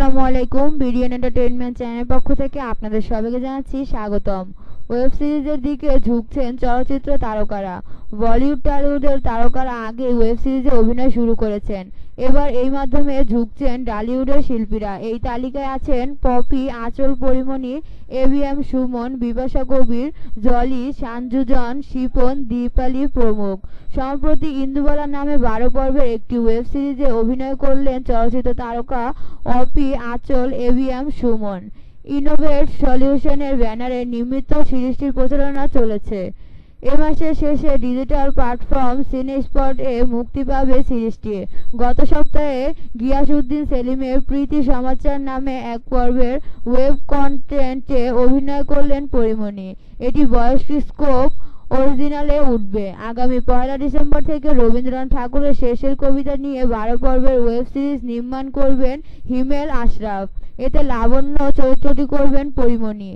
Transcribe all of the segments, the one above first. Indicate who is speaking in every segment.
Speaker 1: আলাইকুম BDN entertainment চ্যানেলের পক্ষ থেকে আপনাদের সবাইকে জানাচ্ছি স্বাগতম। ওয়েব সিরিজের দিকে ঝুঁকছেন চলচ্চিত্র তারকারা। বলিউড টলিউডের তারকারা আগে ওয়েব সিরিজে অভিনয় শুরু করেছেন। এবার এই মাধ্যমে ঝুঁকছেন ডালিউডের শিল্পীরা। এই তালিকায় আছেন পপি, আঁচল পরিমণি, এভিএম সুমন, বিপাশা কবির জলি, সানজুজন, শিপন, দীপালি প্রমুখ। সম্প্রতি ইন্দুবালা নামে বারো পর্বের একটি ওয়েব সিরিজে অভিনয় করলেন চলচ্চিত্র তারকা অপি, আঁচল, এভিএম সুমন। ইনোভেট সলিউশনের ব্যানারে নির্মিত সিরিজটির প্রচারণা চলেছে। এ মাসের শেষে ডিজিটাল প্ল্যাটফর্ম সিনেস্পট এ মুক্তি পাবে সিরিজটি। গত সপ্তাহে গিয়াসউদ্দিন সেলিমের প্রীতি সমাচার নামে এক পর্বের ওয়েব কন্টেন্টে অভিনয় করলেন পরিমণি। এটি বয়স্ক স্কোপ অরিজিনালে উঠবে। আগামী পয়লা ডিসেম্বর থেকে রবীন্দ্রনাথ ঠাকুরের শেষের কবিতা নিয়ে বারো পর্বের ওয়েব সিরিজ নির্মাণ করবেন হিমেল আশরাফ। এতে লাবণ্য চরিত্রটি করবেন পরিমণি।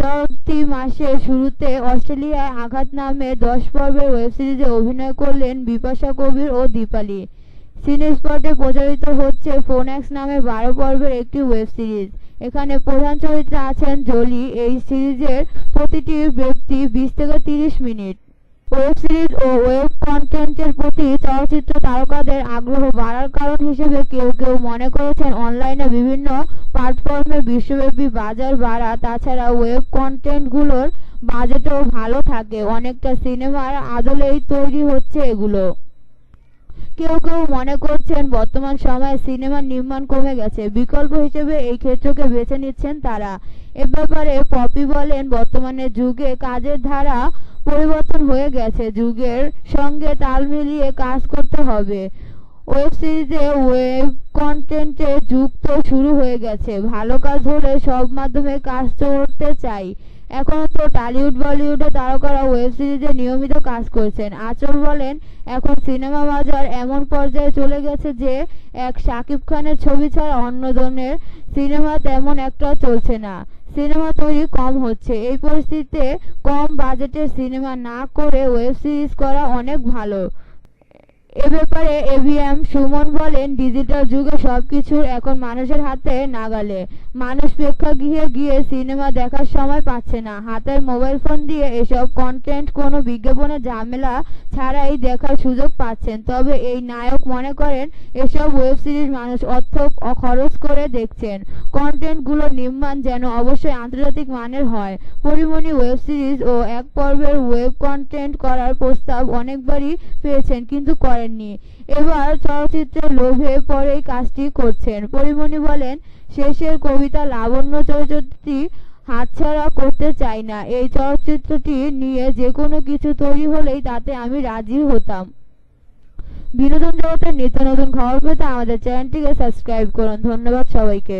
Speaker 1: চলতি মাসের শুরুতে অস্ট্রেলিয়ায় আঘাত নামে দশ পর্বের ওয়েব সিরিজে অভিনয় করলেন বিপাশা কবির ও দীপালি। সিনেস্পটে প্রচারিত হচ্ছে ফোনএক্স নামে বারো পর্বের একটি ওয়েব সিরিজ এখানে প্রধান চরিত্রে আছেন জলি। এই সিরিজের প্রতিটি ব্যক্তি বিশ থেকে তিরিশ মিনিট। ওয়েব সিরিজ ও ওয়েব কন্টেন্টের প্রতি চলচ্চিত্র তারকাদের আগ্রহ বাড়ার কারণ হিসেবে কেউ কেউ মনে করেছেন অনলাইনে বিভিন্ন প্ল্যাটফর্মে বিশ্বব্যাপী বাজার বাড়া, তাছাড়া ওয়েব কন্টেন্টগুলোর বাজেটও ভালো থাকে। অনেকটা সিনেমার আদলেই তৈরি হচ্ছে এগুলো। কেউ কেউ মনে করছেন বর্তমান সময়ে সিনেমার নির্মাণ কমে গেছে। বিকল্প হিসেবে এই ক্ষেত্রকে বেছে নিচ্ছেন তারা। এ ব্যাপারে পপি বলেন, বর্তমানে যুগে কাজের ধারা পরিবর্তন হয়ে গেছে যুগের সঙ্গে তাল মিলিয়ে কাজ করতে হবে। ওয়েব সিরিজে ওয়েব কন্টেন্টের যুগ তো শুরু হয়ে গেছে। ভালো কাজ হলে সব মাধ্যমে কাজ করতে চাই। এখন তো টলিউড, বলিউডে তারকারা ওয়েব সিরিজে নিয়মিত কাজ করছেন। আচল বলেন, এখন সিনেমা বাজার এমন পর্যায়ে চলে গেছে যে, এক শাকিব খানের ছবি ছাড়া অন্য ধরনের সিনেমা তেমন একটা চলছে না। সিনেমা তৈরি কম হচ্ছে। এই পরিস্থিতিতে কম বাজেটের সিনেমা না করে ওয়েব সিরিজ করা অনেক ভালো। এ ব্যাপারে এভিএম, সুমন বলেন, ডিজিটাল যুগে সবকিছুর এখন মানুষের হাতে নাগালে। মানুষ প্রেক্ষাগৃহে গিয়ে সিনেমা দেখার সময় পাচ্ছে না। হাতের মোবাইল ফোন দিয়ে এসব কন্টেন্ট কোনো বিজ্ঞাপনের ঝামেলা ছাড়াই দেখার সুযোগ পাচ্ছেন। তবে এই নায়ক মনে করেন, এসব ওয়েব সিরিজ মানুষ অর্থ খরচ করে দেখছেন। কন্টেন্টগুলো নির্মাণ যেন অবশ্যই আন্তর্জাতিক মানের হয়। পরিমণি ওয়েব সিরিজ ও এক পর্বের ওয়েব কন্টেন্ট করার প্রস্তাব অনেকবারই পেয়েছেন, কিন্তু করেননি। এবার চলচ্চিত্রের লোভে পরেই কাজটি করছেন। পরিমণি বলেন, শেষের কবিতা লাবণ্য চলচ্চিত্রটি হাতছাড়া করতে চাই না। এই চলচ্চিত্রটি নিয়ে যে কোনো কিছু তৈরি হলেই তাতে আমি রাজি হতাম। বিনোদন জগতের নিত্য নতুন খবর পেতে আমাদের চ্যানেলটিকে সাবস্ক্রাইব করুন। ধন্যবাদ সবাইকে।